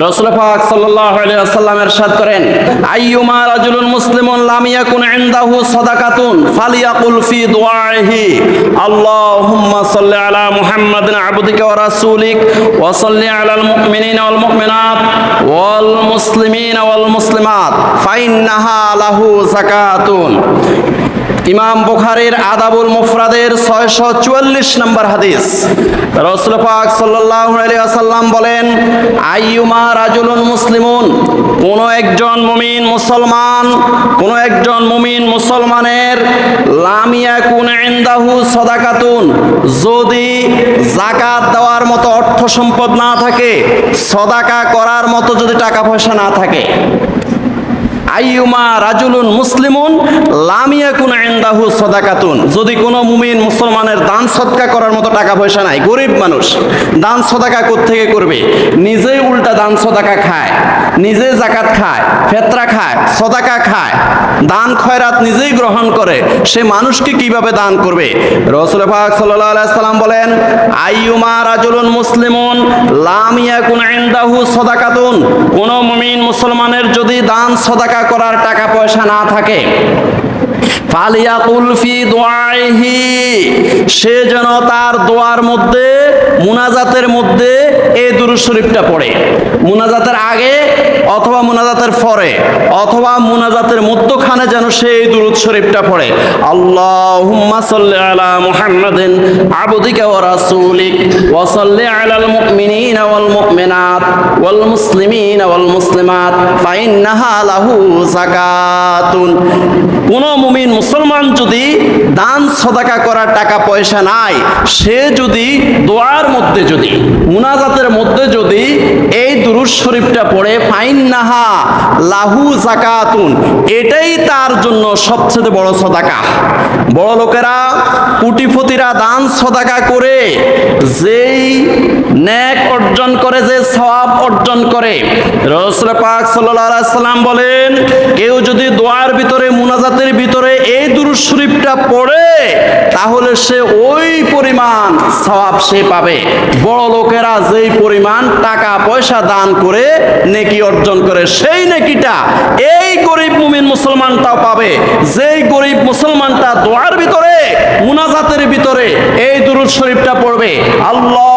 রাসূল পাক সাল্লাল্লাহু আলাইহি ওয়াসাল্লাম করেন, আইয়ুমা রাজুলুন মুসলিমুন লাম ইয়াকুন ইনদাহু সাদাকাতুন ফালিয়াকুল ফি দুআইহি, আল্লাহুম্মা সাল্লি আলা মুহাম্মাদিন আবদিকা ওয়া রাসূলিক, ওয়া সাল্লি আলাল মুমিনিনা ওয়াল মুমিনাত, ওয়াল মুসলিমিনা ওয়াল মুসলিমাত, ফাইন্নাহা লাহু যাকাতুন। ইমাম বুখারীর আদাবুল মুফরাদের ছয়শো চুয়াল্লিশ নম্বর হাদিস। রসুল পাক ওয়াসাল্লাম বলেন, আইয়ুমা রাজুলুন মুসলিমুন, কোন একজন মুমিন মুসলমান, কোন একজন মুমিন মুসলমানের লামিয়া কুন ইনদাহু সদাকাতুন, যদি জাকাত দেওয়ার মতো অর্থ সম্পদ না থাকে, সদাকা করার মতো যদি টাকা পয়সা না থাকে। আইয়ুমা রাজুলুন মুসলিমুন লামিয়াকুন ইনদাহু সাদাকাতুন। যদি কোনো মুমিন মুসলমানের দান সদকা করার মতো টাকা পয়সা নাই, গরিব মানুষ, দান সদাকা থেকে করবে? নিজেই উল্টা দান সদাকা খায়, নিজে জাকাত খায়, ফেতরা খায়, সদাকা খায়, দান খয়রাত নিজেই গ্রহণ করে, সে মানুষকে কীভাবে দান করবে? রসুল পাক সাল্লাল্লাহু আলাইহি সাল্লাম বলেন, আইয়ুমা রাজুলুন মুসলিমুন লামিয়াকুন ইনদাহু সাদাকাতুন। কোন মুমিন মুসলমানের যদি দান সদাকা করার টাকা পয়সা না থাকে। ফি সে যেন তার দোয়ার মধ্যে, মুনাজাতের মধ্যে এই দুরূদ শরীফটা পড়ে। মুনাজাতের আগে অথবা মুনাজাতের পরে, অথবা মুনাজাতের মধ্যখানে যেন সে এই দুরূদ শরীফটা পড়ে। সাল্লি আলা মুহাম্মাদিন আবদিকা ওয়া রাসূলিক ওয়া আলাল মুমিনিনা ওয়াল মুমিনাত ওয়াল মুসলিমিনা ওয়াল মুসলিমাত, ফাইন্নাহা লাহু যাকাতুন। কোন মুমিন মুসলমান যদি দান, সদাকা করার টাকা পয়সা নাই, সে যদি দোয়ার মধ্যে যদি, মুনাজাতের মধ্যে যদি এই দুরুদ শরীফটা পড়ে ফাইন নাহা লাহু জাকাতুন এটাই তার জন্য সবচেয়ে বড় সদাকা। বড় লোকেরা, কুটিপতিরা দান, সদাকা করে, যেই ন্যাক অর্জন করে, যে সওয়াব অর্জন করে, রসুল পাক সাল্লাল্লাহু আলাইহি সাল্লাম বলেন, কেউ যদি দোয়ার ভিতরে মুনাজাতের ভিতরে এই দুরূদ শরীফটা পড়ে, তাহলে সে ওই পরিমাণ সওয়াব সে পাবে। বড় লোকেরা যেই পরিমাণ টাকা পয়সা দান করে নেকি অর্জন করে, সেই নেকিটা এই গরিব মুমিন মুসলমানটাও পাবে। যেই গরিব মুসলমানটা দোয়ার ভিতরে, মুনাজাতের ভিতরে এই দুরূদ শরীফটা পড়বে। আল্লাহুম্মা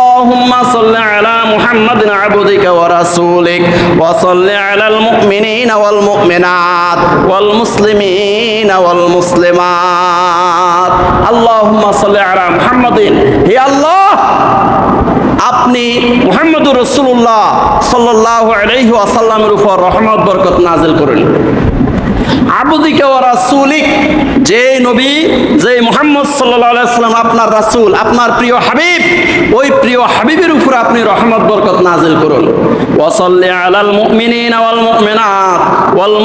ওয়া রাসূলিক ওয়া সাল্লি আলাল মুমিনিনা ওয়াল মুমিনাত ওয়াল মুসলিমিনা ওয়াল মুসলিমাত। আল্লাহুম্মা সাল্লি আলা মুহাম্মাদিন। হে আল্লাহ, আপনি মুহাম্মদুর রাসূলুল্লাহ সাল্লাল্লাহু আলাইহি ওয়াসাল্লামের উপর রহমত, বরকত নাজিল করুন। যে নবী, যে মুহাম্মদ সাল্লাল্লাহু সাল্লাম আপনার রাসূল, আপনার প্রিয় হাবিব, ওই প্রিয় হাবিবের উপর আপনি রহমত, বরকত নাজিল করুন। ওয়া সাল্লি আলাল ওয়াল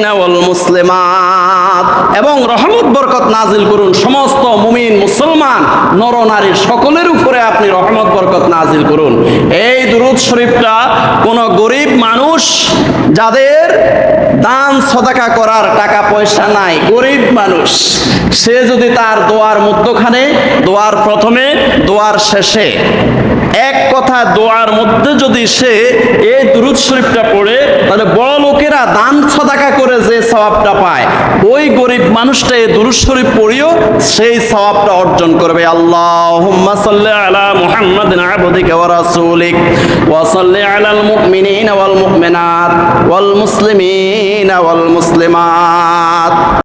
মুমিনাত এবং রহমত, বরকত নাজিল করুন সমস্ত মুমিন, মুসলমান, নর নারী সকলের উপরে আপনি রহমত, বরকত নাজিল করুন। এই দুরুদ শরীফটা কোন গরিব মানুষ যাদের দান, সদাকা করার টাকা পয়সা নাই, গরিব মানুষ, সে যদি তার দোয়ার মধ্যখানে, দোয়ার প্রথমে, দোয়ার শেষে এক কথা দোয়ার মধ্যে যদি সে এই দুরুদ শরীফটা পড়ে, তাহলে বড় লোকেরা দান সদাকা করে যে সওয়াবটা পায়। ওই গরিব মানুষটা এই দুরুদ শরীফ পড়িও সেই সওয়াবটা অর্জন করবে। আল্লাহ সাল্লি আলা মুহাম্মাদিন আবদিকা ওয়া রাসূলিক, ওয়া সাল্লি আলাল মুমিনিনা ওয়াল মুমিনাত, ওয়াল মুসলিমিনা ওয়াল মুসলিমাত।